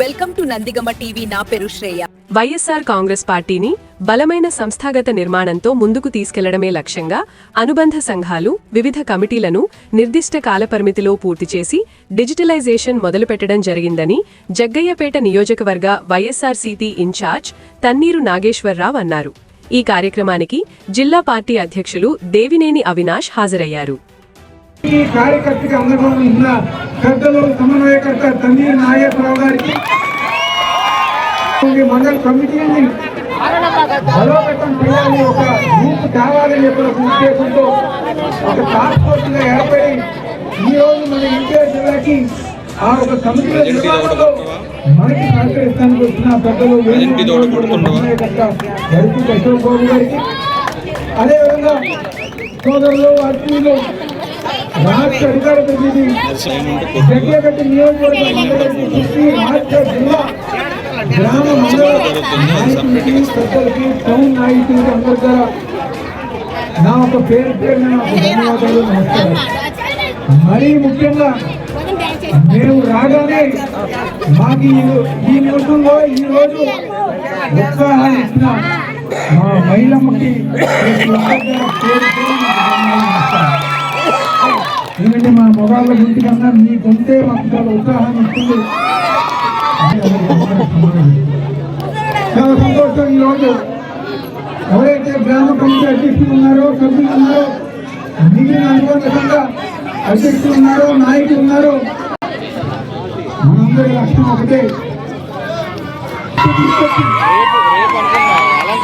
Welcome to Nandigama TV. నా పేరు శ్రేయ. వైఎస్సార్ కాంగ్రెస్ పార్టీని బలమైన సంస్థాగత నిర్మాణంతో ముందుకు తీసుకెళ్ళడమే లక్ష్యంగా అనుబంధ సంఘాలు వివిధ కమిటీలను నిర్దిష్ట కాలపరిమితిలో పూర్తి చేసి డిజిటలైజేషన్ మొదలుపెట్టడం జరిగిందని జగ్గయ్యపేట నియోజకవర్గ వైఎస్సార్సీపీ ఇన్ఛార్జ్ తన్నీరు నాగేశ్వరరావు అన్నారు. ఈ కార్యక్రమానికి జిల్లా పార్టీ అధ్యక్షులు దేవినేని అవినాష్ హాజరయ్యారు. పెద్దలు సమన్వయకర్త తన్నీరు నాగేశ్వరరావు గారికి మండల కమిటీని బలోపేతం చేయాలి ఒక గ్రూప్ కావాలని చెప్పి ఒక ఉద్దేశంతో ఒక టాస్క్ ఫోర్స్గా ఏర్పడి ఈ రోజు మన ఎన్టీఆర్ జిల్లాకి ఆ ఒక కమిటీల నిర్మాణంలో మనకి సహకరిస్తానికి వచ్చిన పెద్దలు? సమన్వయకర్త గడిపి అశోక్ బాబు గారికి అదేవిధంగా సోదరులు అర్జునులు రాష్ట్ర అధికార ప్రతినిధి జగ్గేపేట నియోజకవర్గ రాష్ట్ర జిల్లా గ్రామ మండల పెద్దలకి టౌన్ నాయకులకి అందరి ద్వారా నా ఒక పేరు పేరు నాకు ధన్యవాదాలు నమస్కారం మరీ ముఖ్యంగా మేము రాగానే మాకు ఈ- రోజుల్లో ఈ రోజు ఉత్సాహాన్ని ఇచ్చిన మా మహిళమ్మకి మీ ఎందుకంటే మా మొగాళ్ళ గురించి కన్నా మీ గొంతే మాకు చాలా ఉత్సాహాన్ని ఇస్తుంది. చాలా సంతోషం ఈరోజు. ఎవరైతే గ్రామ పంచాయతీ అధ్యక్షులు ఉన్నారో సభ్యులు ఉన్నారో మిగిలిన అనుకోకుండా అధ్యక్షులు ఉన్నారో నాయకులు ఉన్నారో మనందరి లక్ష్యం ఒకటే.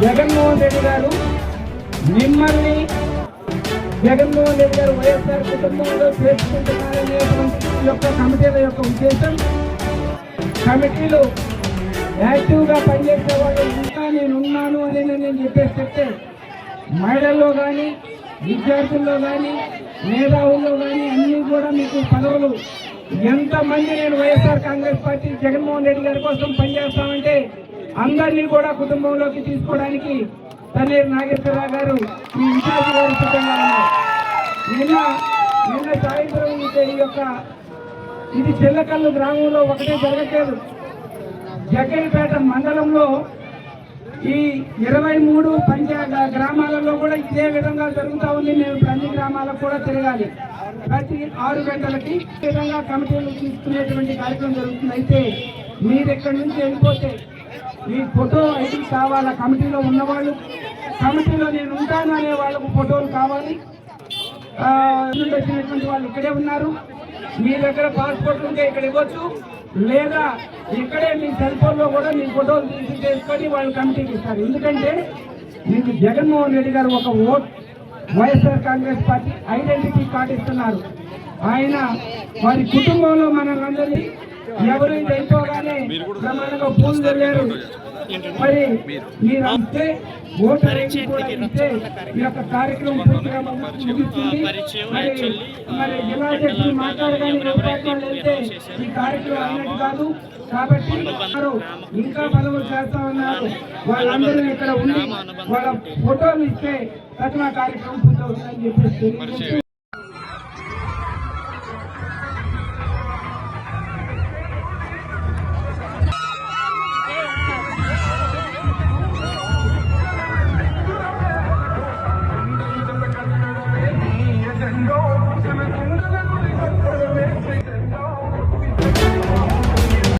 జగన్మోహన్ రెడ్డి గారు మిమ్మల్ని జగన్మోహన్ రెడ్డి గారు వైఎస్ఆర్ కుటుంబంలో చేసుకుంటున్నారనేటువంటి ఈ యొక్క కమిటీల యొక్క ఉద్దేశం కమిటీలు యాక్టివ్గా పనిచేసే వాళ్ళు ఇంకా నేను ఉన్నాను అని నేను చెప్పేసి చెప్తే మహిళల్లో కానీ విద్యార్థుల్లో కానీ మేధావుల్లో కానీ అన్నీ కూడా మీకు పదవులు. ఎంతమంది నేను Y S R Congress party Jaganmohan Reddy గారి కోసం పనిచేస్తామంటే అందరినీ కూడా కుటుంబంలోకి తీసుకోవడానికి తన్నీరు నాగేశ్వరరావు గారు ఈ ఇన్ఛార్జి గారు సిద్ధంగా ఉన్నారు. నిన్న నిన్న సాయంత్రం ఈ- యొక్క ఇది చిల్లకల్లు గ్రామంలో ఒకటే జరగట్లేదు. జగ్గరిపేట మండలంలో ఈ ఇరవై మూడు పంచా గ్రామాలలో కూడా ఇదే విధంగా జరుగుతూ ఉంది. మేము ప్రతి గ్రామాలకు కూడా తిరగాలి. ప్రతి ఆరు గంటలకి విధంగా కమిటీలు తీసుకునేటువంటి కార్యక్రమం జరుగుతుంది. అయితే మీరు ఇక్కడ నుంచి వెళ్ళిపోతే మీ ఫోటో ఐడి కావాలా? కమిటీలో ఉన్నవాళ్ళు? కమిటీలో నేను ఉంటాను అనే వాళ్ళకు ఫోటోలు కావాలి. వచ్చినటువంటి వాళ్ళు ఇక్కడే ఉన్నారు. మీ దగ్గర పాస్పోర్ట్ ఉంటే ఇక్కడ ఇవ్వచ్చు. లేదా ఇక్కడే మీ సెల్ ఫోన్లో కూడా మీ ఫోటోలు తీసి చేసుకొని వాళ్ళు కమిటీకి ఇస్తారు. ఎందుకంటే మీకు జగన్మోహన్ రెడ్డి గారు ఒక vote Y S R Congress party identity card ఇస్తున్నారు. ఆయన వారి కుటుంబంలో మనల్ని అందరినీ ఎవరు ఇది అయిపోగానే ప్రమాణంగా పూలు చదివారు మరి మీరు అంతే ఓటర్ ఇస్తే ఈ యొక్క కార్యక్రమం. పూర్తిగా ముగుస్తుంది. మరి జిల్లా అధ్యక్షులు మాట్లాడగానే వెళ్తే ఈ కార్యక్రమం అయినట్టు కాదు. కాబట్టి వారు ఇంకా పదవులు చేస్తా ఉన్నారు. వాళ్ళందరూ ఇక్కడ ఉండి వాళ్ళ ఫోటోలు ఇస్తే ప్రతిమా కార్యక్రమం పూర్తవుతుందని చెప్పేసి